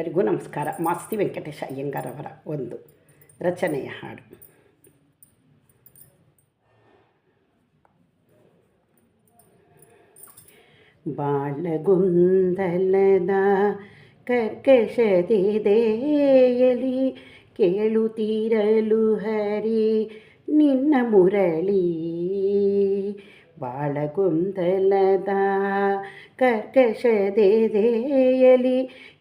ಎಲ್ಲರಿಗೂ ನಮಸ್ಕಾರ. ಮಾಸ್ತಿ ವೆಂಕಟೇಶ ಅಯ್ಯಂಗಾರವರ ಒಂದು ರಚನೆಯ ಹಾಡು. ಬಾಳಗುಂದಲದ ಕರ್ಕಶದಿದೆಯಲಿ ಕೇಳುತ್ತೀರಲು ಹರಿ ನಿನ್ನ ಮುರಳಿ ಬಾಳಗುಂದಲದ ಕರ್ಕಶದೆದೆಯಲಿ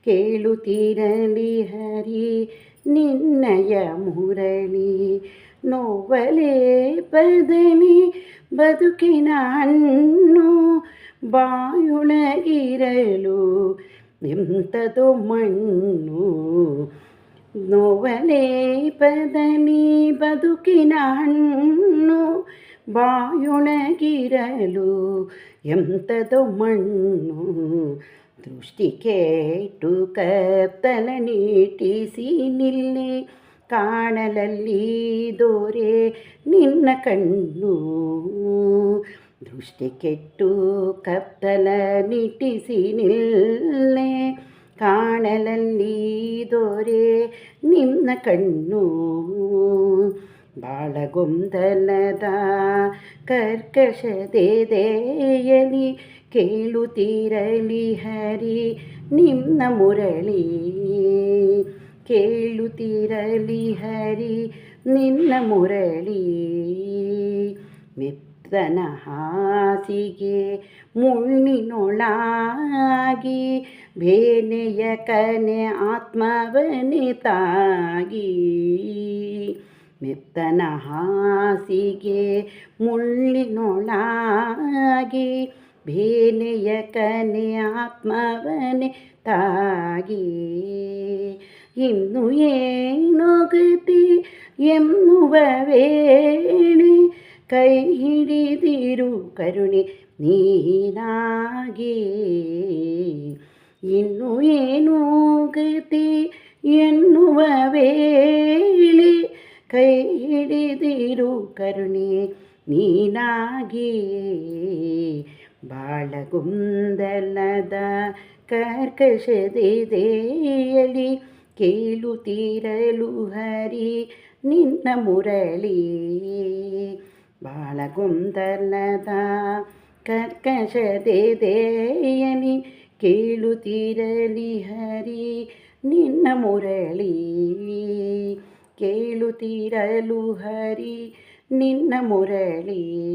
ಕೇಳುತ್ತೀರಲಿ ಹರಿ ನಿನ್ನಯ ಮುರಳಿ ನೋವಲೇ ಪದನಿ ಬದುಕಿನ ಹಣ್ಣು ಬಾಯುಳಗಿರಲು ಎಂಥದೋ ಮಣ್ಣು ನೋವಲೇ ಪದನಿ ಬದುಕಿನ ಹಣ್ಣು ಬಾಯುಳಗಿರಲು ಎಂಥದೋ ಮಣ್ಣು. ದೃಷ್ಟಿ ಕೇಟು ಕತ್ತಲ ನೀಟಿಸಿ ನಿಲ್ಲಿ ಕಾಣಲಲ್ಲಿ ದೋರೆ ನಿನ್ನ ಕಣ್ಣು. ದೃಷ್ಟಿ ಕೆಟ್ಟು ಕತ್ತಲ ನಿಟ್ಟಿಸಿ ನಿಲ್ಲೆ ಕಾಣಲಲ್ಲಿ ದೋರೆ ನಿನ್ನ ಕಣ್ಣು. ಬಾಳಗೊಂದಲದ ಕರ್ಕಶದೆದೆಯಲಿ ಕೇಳುತ್ತಿರಲಿ ಹರಿ ನಿನ್ನ ಮುರಳಿ. ಕೇಳುತ್ತಿರಲಿ ಹರಿ ನಿನ್ನ ಮುರಳಿ. ಮೆತ್ತನ ಹಾಸಿಗೆ ಮುಳ್ಳಿನೊಳಾಗಿ ಬೇನೆಯ ಕನೆ ಆತ್ಮವನೆ ತಾಗಿ. ಮೆತ್ತನ ಹಾಸಿಗೆ ಮುಳ್ಳಿನೊಳಾಗಿ ಬೇನೆಯ ಕನೆ ಆತ್ಮವನೆ ತಾಗಿ ಇನ್ನು ಏನೋ ಗತಿ ಎನ್ನುವ ವೇಳೆ ಕೈ ಹಿಡಿದಿರು ಕರುಣೆ ನೀನಾಗಿ ಇನ್ನು ಏನು ಗತಿ ಎನ್ನುವ ವೇಳೆ ಕೈ ಹಿಡಿದಿರು ಕರುಣೆ ನೀನಾಗಿ ಬಾಳಗುಂದಲದ ಕರ್ಕಶದಿದೆಯಲಿ ಕೇಳು ತೀರಲು ಹರಿ ನಿನ್ನ ಮುರಳಿ. ಕರ್ಕಶದಿದೆಯಲಿ ಕೇಳು ತೀರಲಿ ಹರಿ ನಿನ್ನ ಮುರಳಿ. ಕೇಳುತ್ತೀರಲು ಹರಿ ನಿನ್ನ ಮುರಳಿ.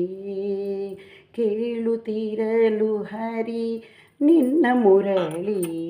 ಕೇಳುತ್ತೀರಲು ಹರಿ ನಿನ್ನ ಮುರಳಿ.